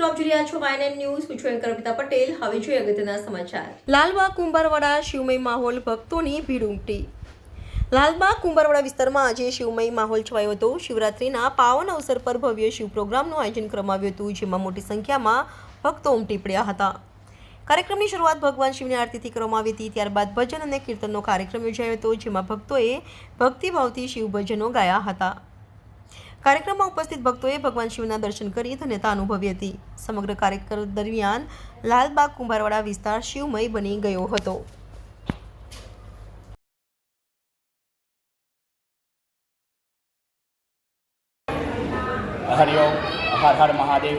મિત્રો, આપ જોઈ રહ્યા છો વાયએનએન ન્યૂઝ હું છું અમિતા પટેલ. હવે જોઈએ અગત્યના સમાચાર. લાલબાગ, કુંભારવાડા, શિવમય માહોલ ભક્તોની ભીડ ઉમટી. લાલબાગ, કુંભારવાડા વિસ્તારમાં આજે શિવમય માહોલ છવાયો હતો. શિવરાત્રિના પાવન અવસર પર ભવ્ય શિવ પ્રોગ્રામનું આયોજન કરવામાં આવ્યું હતું, જેમાં મોટી સંખ્યામાં ભક્તો ઉમટી પડ્યા હતા. કાર્યક્રમની શરૂઆત ભગવાન શિવની આરતીથી કરવામાં આવી હતી. ત્યારબાદ ભજન અને કીર્તનનો કાર્યક્રમ યોજાયો હતો, જેમાં ભક્તોએ ભક્તિભાવથી શિવ ભજનો ગાયા હતા. કાર્યક્રમમાં ઉપસ્થિત ભક્તોએ ભગવાન શિવના દર્શન કરી ધન્યતા અનુભવી હતી. સમગ્ર કાર્યક્રમ દરમિયાન લાલબાગ કુંભારવાડા વિસ્તાર શિવમય બની ગયો હતો. હરિઓમ હર હર મહાદેવ,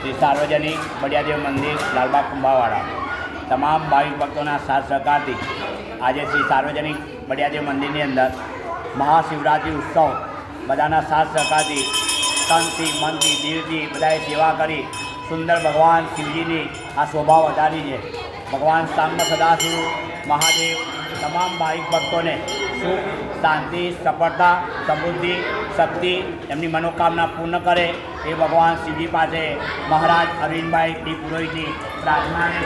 શ્રી સાર્વજનિક બળિયાદેવ મંદિર, લાલબાગ કુંભાવાડા તમામ ભાવિક ભક્તોના સાથ સહકારથી આજે શ્રી સાર્વજનિક બળિયાદેવ મંદિરની અંદર મહાશિવરાત્રિ ઉત્સવ બધાના સાથ સહકારથી તનથી મનથી, દિલથી બધાએ સેવા કરી. સુંદર ભગવાન શિવજીની આ શોભા વધારી છે ભગવાન સાંબ સદાશિવ મહાદેવ, તમામ ભાવિક ભક્તોને સુખ, શાંતિ, સફળતા, સમૃદ્ધિ, શક્તિ એમની મનોકામના પૂર્ણ કરે એ ભગવાન શિવજી પાસે મહારાજ અરવિંદભાઈ ડી પુરોહિતની પ્રાર્થના છે.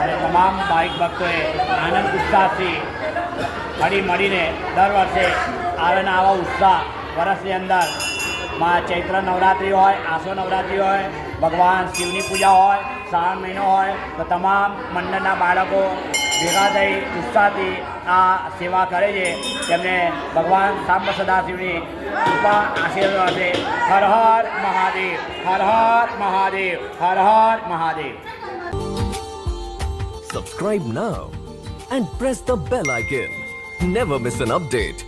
અને તમામ ભાવિક ભક્તોએ આનંદ, ઉત્સાહથી હળી મળીને દર વર્ષે આવે આવા ઉત્સાહ વર્ષની અંદરમાં ચૈત્ર નવરાત્રિ હોય, આસો નવરાત્રિ હોય, ભગવાન શિવની પૂજા હોય, શ્રાવણ મહિનો હોય, તો તમામ મંડળના બાળકો ભેગા થઈ ઉત્સાહથી આ સેવા કરે છે. તેમને ભગવાન સાંબ સદાશિવની કૃપા આશીર્વાદ છે હર હર મહાદેવ, હર હર મહાદેવ, હર હર Mahadev. Subscribe now and press the bell icon never miss an update.